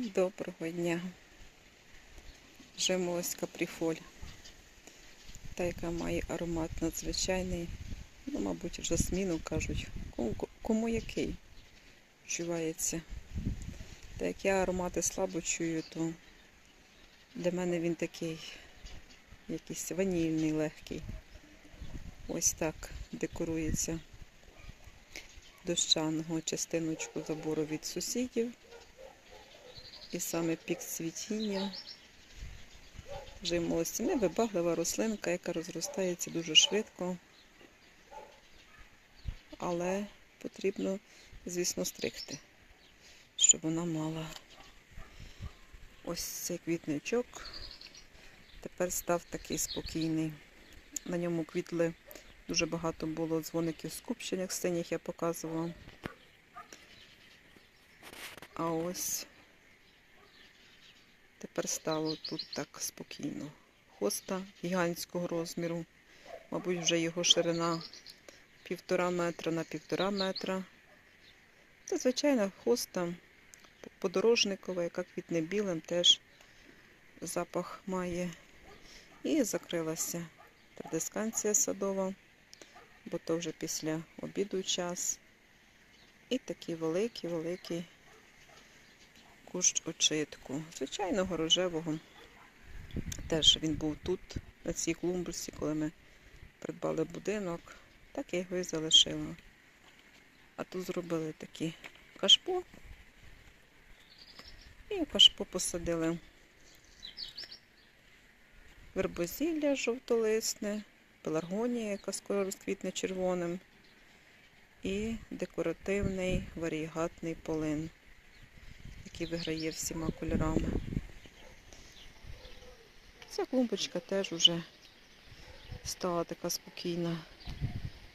Доброго дня. Жимолость капріфоль. Та, яка має аромат надзвичайний. Ну, мабуть, жасміну кажуть. Кому, кому який вчувається. Та як я аромати слабо чую, то для мене він такий якийсь ванільний, легкий. Ось так декорується дощаного частиночку забору від сусідів. І саме пік цвітіння жимолості. Невибаглива рослинка, яка розростається дуже швидко. Але потрібно, звісно, стригти, щоб вона мала ось цей квітничок. Тепер став такий спокійний. На ньому квітли дуже багато було дзвоників скупчених синіх, я показувала. А ось Тепер стало тут так спокійно. Хоста гігантського розміру. Мабуть, вже його ширина півтора метра на півтора метра. Це звичайна хоста подорожникова, яка квітне білим, теж запах має. І закрилася традисканція садова, бо то вже після обіду час. І такий великий-великий кущ очитку. Звичайного рожевого. Теж він був тут, на цій клумбусі, коли ми придбали будинок. Так я його і залишила. А тут зробили такі кашпо. І кашпо посадили вербозілля жовтолисне, пеларгонія, яка скоро розквітне червоним, і декоративний варігатний полин який виграє всіма кольорами. Ця клумбочка теж вже стала така спокійна,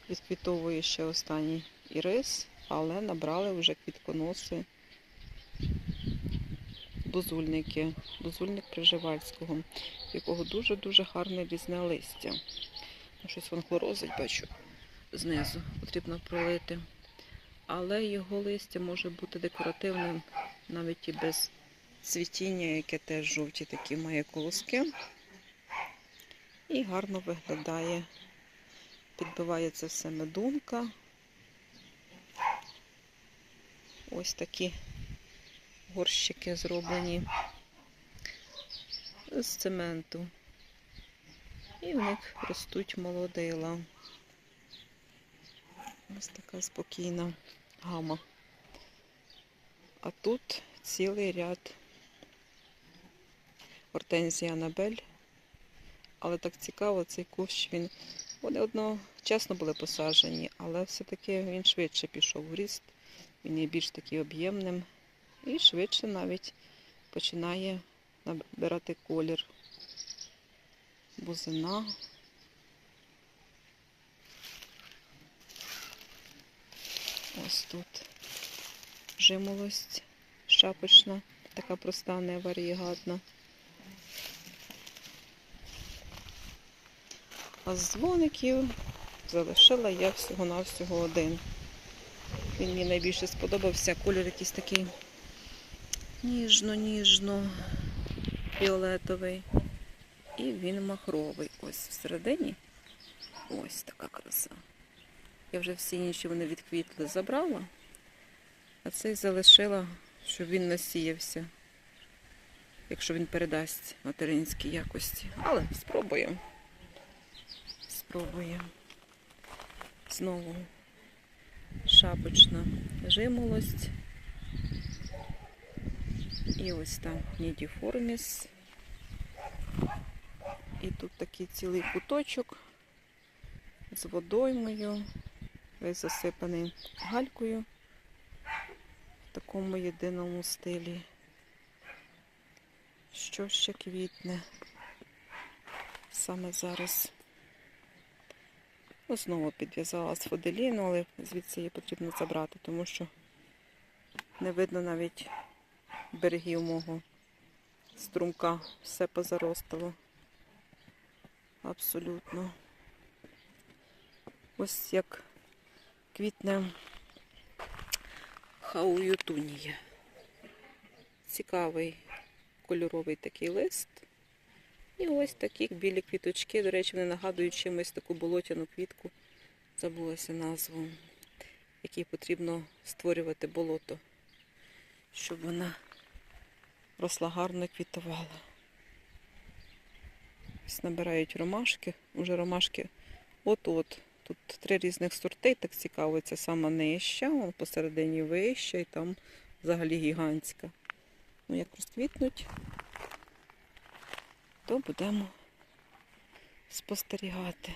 відквітовує ще останній ірис, але набрали вже квітконоси бузульники, бузульник Приживальського, якого дуже-дуже гарне різне листя. Ну, Щось вон хлорозить, бачу, знизу потрібно пролити. Але його листя може бути декоративним навіть і без цвітіння, яке теж жовті такі має колоски. І гарно виглядає. Підбивається все медунка. Ось такі горщики зроблені з цементу. І в них ростуть молодила. Ось така спокійна гама. А тут цілий ряд гортензія Анабель. Але так цікаво, цей кущ він. Вони одночасно були посаджені, але все-таки він швидше пішов в ріст. Він є більш такий об'ємним і швидше навіть починає набирати колір. Бузина. Ось тут жимолость шапочна, така проста, не варієгатна. А з дзвоників залишила я всього-навсього один. Він мені найбільше сподобався. Колір якийсь такий ніжно-ніжно фіолетовий. І він махровий. Ось всередині. Ось така краса. Я вже всі інші вони відквітли забрала, а цей залишила, щоб він насіявся, якщо він передасть материнські якості. Але спробуємо. Спробуємо. Знову шапочна жимолость. І ось там нідіформіс. І тут такий цілий куточок з водоймою, весь засипаний галькою такому єдиному стилі. Що ще квітне саме зараз. Ну, знову підв'язала з фоделіну, але звідси її потрібно забрати, тому що не видно навіть берегів мого струмка. Все позаростало. Абсолютно. Ось як квітне хауютунія. цікавий кольоровий такий лист. І ось такі білі квіточки. До речі, вони нагадують чимось таку болотяну квітку. Забулася назву, якій потрібно створювати болото, щоб вона росла гарно і квітувала. Ось набирають ромашки. Уже ромашки от-от. Тут три різних сорти, так цікаво. Це сама нижча, вон посередині вища і там взагалі гігантська. Ну, як розквітнуть, то будемо спостерігати.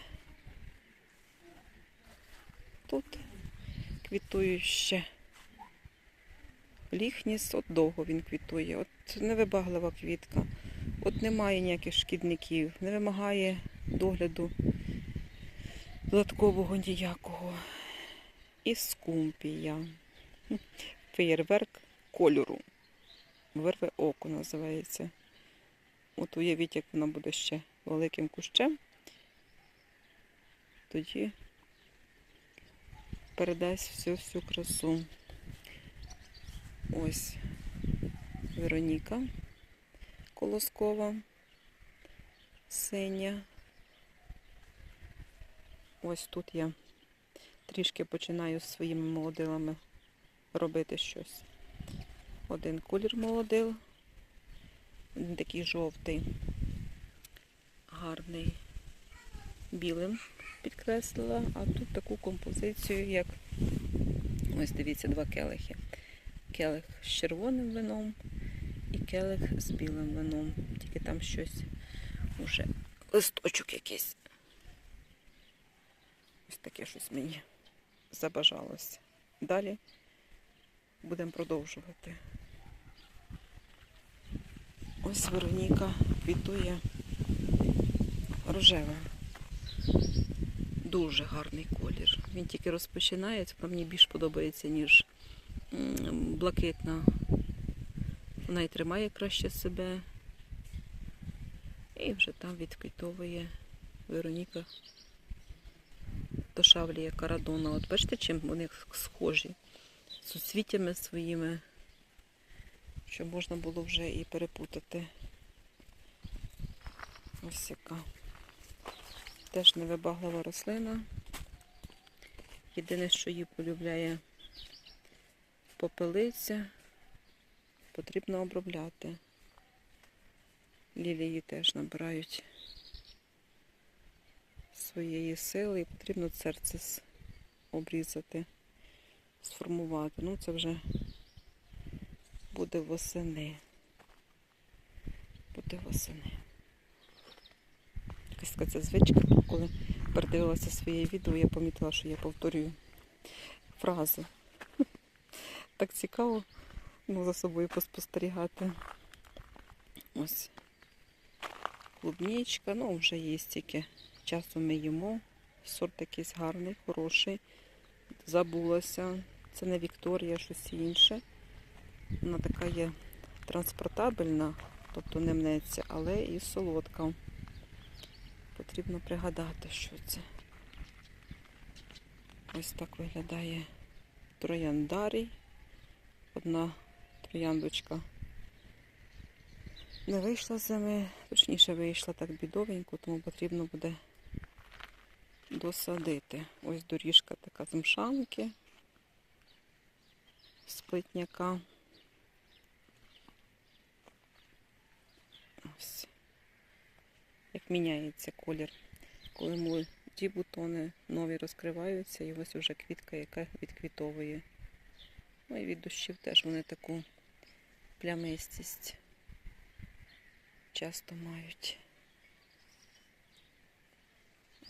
Тут квітують ще ліхніс, от довго він квітує. От невибаглива квітка. От немає ніяких шкідників, не вимагає догляду додаткового ніякого. І скумпія. Феєрверк кольору. Вирве око називається. От уявіть, як вона буде ще великим кущем. Тоді передасть всю всю красу. Ось Вероніка колоскова, синя. Ось тут я трішки починаю з своїми молодилами робити щось. Один колір молодил, він такий жовтий, гарний, білим підкреслила, а тут таку композицію, як ось дивіться, два келихи. Келих з червоним вином і келих з білим вином. Тільки там щось уже листочок якийсь. Таке щось мені забажалося. Далі будемо продовжувати. Ось Вероніка квітує рожевим. Дуже гарний колір. Він тільки розпочинається, мені більш подобається, ніж блакитна. Вона і тримає краще себе. І вже там відквітовує Вероніка дошавлює карадона. От бачите, чим вони схожі? Суцвіттями своїми, що можна було вже і перепутати. Ось яка. Теж невибаглива рослина. Єдине, що її полюбляє попелиця, потрібно обробляти. Лілії теж набирають своєї сили і потрібно церцис обрізати, сформувати. Ну, це вже буде восени. Буде восени. Якась така ця звичка, коли передивилася своє відео, я помітила, що я повторюю фрази. Так цікаво ну, за собою поспостерігати. Ось клубничка, ну вже є тільки часу ми їмо. Сорт якийсь гарний, хороший. Забулася. Це не Вікторія, щось інше. Вона така є транспортабельна, тобто не мнеться, але і солодка. Потрібно пригадати, що це. Ось так виглядає трояндарій. Одна трояндочка не вийшла з зими, точніше вийшла так бідовенько, тому потрібно буде досадити. Ось доріжка така з мшанки, сплитняка. Ось. Як міняється колір. Коли молоді бутони нові розкриваються, і ось вже квітка, яка відквітовує. Ну і від дощів теж вони таку плямистість часто мають.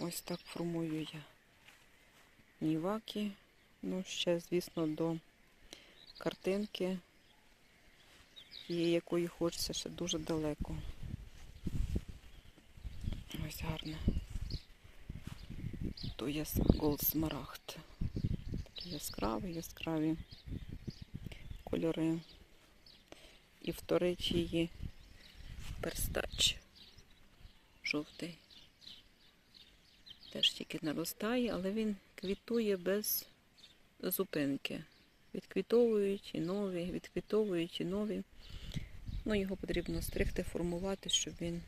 Ось так формую я ніваки. Ну, ще, звісно, до картинки, якої хочеться ще дуже далеко. Ось гарно. То є голд смарагд. Такі яскраві, яскраві кольори. І вторить її перстач жовтий. Теж тільки наростає, але він квітує без зупинки. відквітовують і нові, відквітовують і нові. Ну, його потрібно стригти, формувати, щоб він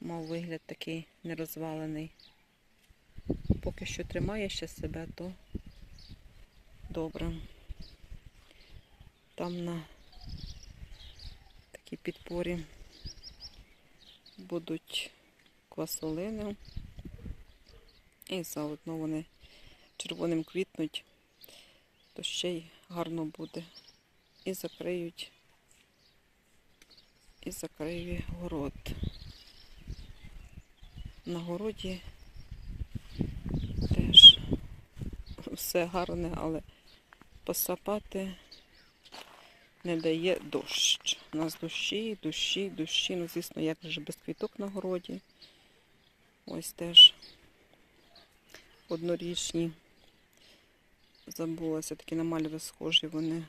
мав вигляд такий нерозвалений. Поки що тримає ще себе, то добре. Там на такій підпорі будуть квасолини. І заодно вони червоним квітнуть, то ще й гарно буде. І закриють, і закриє город. На городі теж все гарне, але посапати не дає дощ. У нас дощі, дощі, дощі. Ну, звісно, як же без квіток на городі. Ось теж однорічні. Забулася, такі на мальви схожі вони.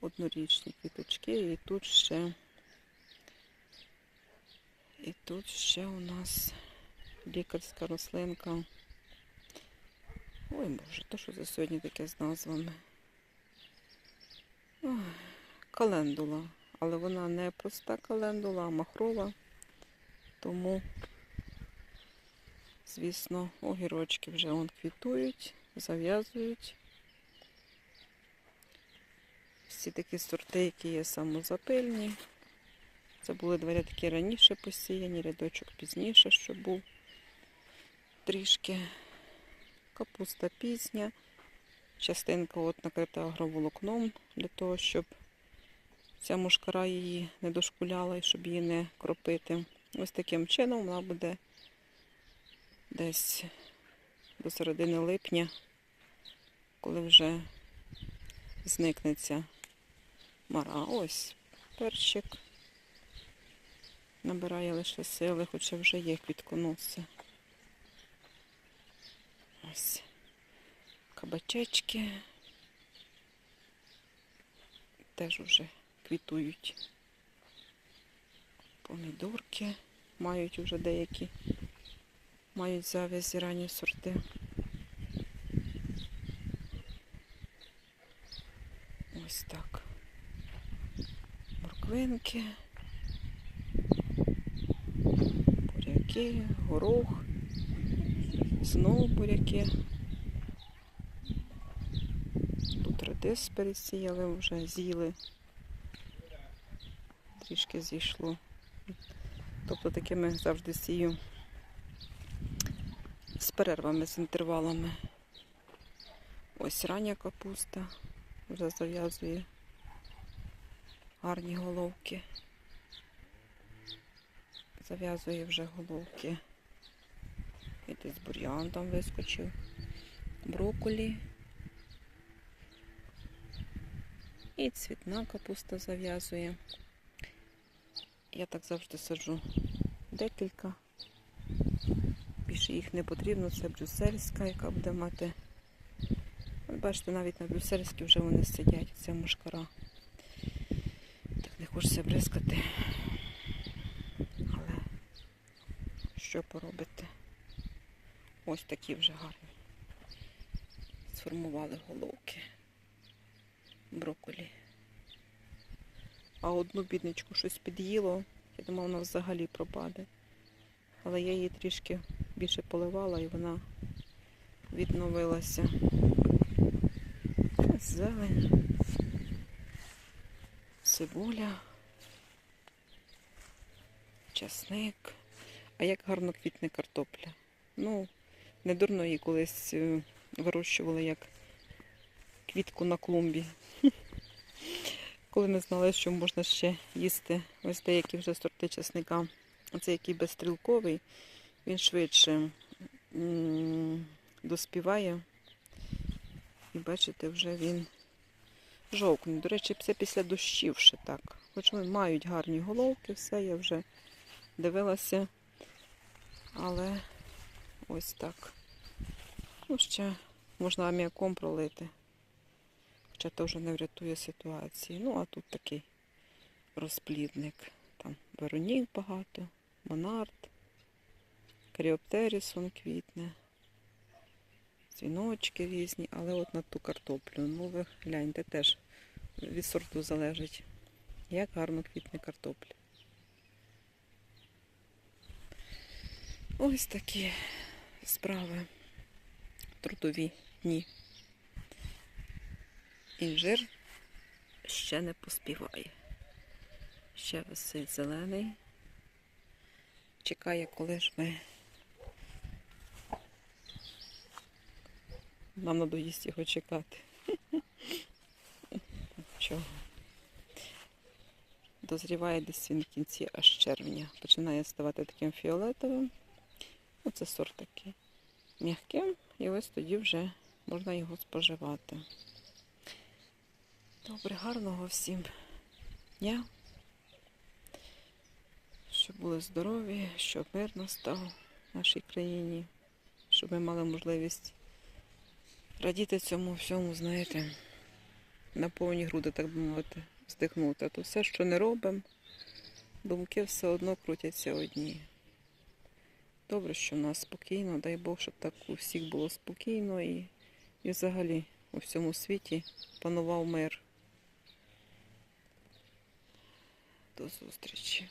Однорічні квіточки. І тут ще. І тут ще у нас лікарська рослинка. Ой боже, то що за сьогодні таке з назвами? Ой, календула. Але вона не проста календула, а махрова. Тому, звісно, огірочки вже вон квітують, зав'язують. Всі такі сорти, які є самозапильні. Це були два рядки раніше посіяні, рядочок пізніше, щоб був трішки. Капуста пізня. Частинка от накрита агроволокном для того, щоб ця мушкара її не дошкуляла і щоб її не кропити. Ось таким чином вона буде десь до середини липня, коли вже зникне ця мара. Ось перчик набирає лише сили, хоча вже є квітконоси. Ось кабачечки теж уже квітують. Помідорки мають уже деякі, мають завязі ранні сорти. Ось так. Морквинки, буряки, горох, знову буряки. Тут редис пересіяли, вже з'їли. Трішки зійшло. Тобто такими завжди сію з перервами, з інтервалами. Ось рання капуста вже зав'язує гарні головки. Зав'язує вже головки. І десь бур'ян там вискочив. Брокколі. І цвітна капуста зав'язує. Я так завжди саджу декілька. Більше їх не потрібно, це брюссельська, яка буде мати. От бачите, навіть на брюссельській вже вони сидять, це мушкара. Так не хочеться бризкати. Але що поробити? Ось такі вже гарні. Сформували головки брокколі. А одну бідничку щось під'їло. Я думала, вона взагалі пропаде. Але я її трішки більше поливала і вона відновилася. Ось Зелень, цибуля, часник. А як гарно квітне картопля. Ну, не дурно її колись е, вирощували як квітку на клумбі. Коли не знали, що можна ще їсти. Ось деякі вже сорти часника. Оце який безстрілковий, він швидше доспіває. І бачите, вже він жовкне. До речі, це після дощів ще так. Хоч вони мають гарні головки, все, я вже дивилася. Але ось так. Ну, ще можна аміаком пролити. Хоча теж не врятує ситуації. Ну, а тут такий розплідник. Там Веронік багато, Монарт, Каріоптеріс он квітне. дзвіночки різні, але от на ту картоплю. Ну, ви гляньте, теж від сорту залежить. Як гарно квітне картопля. Ось такі справи. Трудові дні. Інжир ще не поспіває. Ще висить зелений. Чекає, коли ж ми. Нам надоїсть його чекати. Чого? Дозріває десь він в кінці аж червня. Починає ставати таким фіолетовим. Оце сорт такий м'яким, і ось тоді вже можна його споживати. Добре, гарного всім дня. Щоб були здорові, щоб мир настав в нашій країні, щоб ми мали можливість радіти цьому всьому, знаєте, на повні груди, так би мовити, здихнути. То все, що не робимо, думки все одно крутяться одні. Добре, що в нас спокійно, дай Бог, щоб так у всіх було спокійно і, і взагалі у всьому світі панував мир. До зустрічі.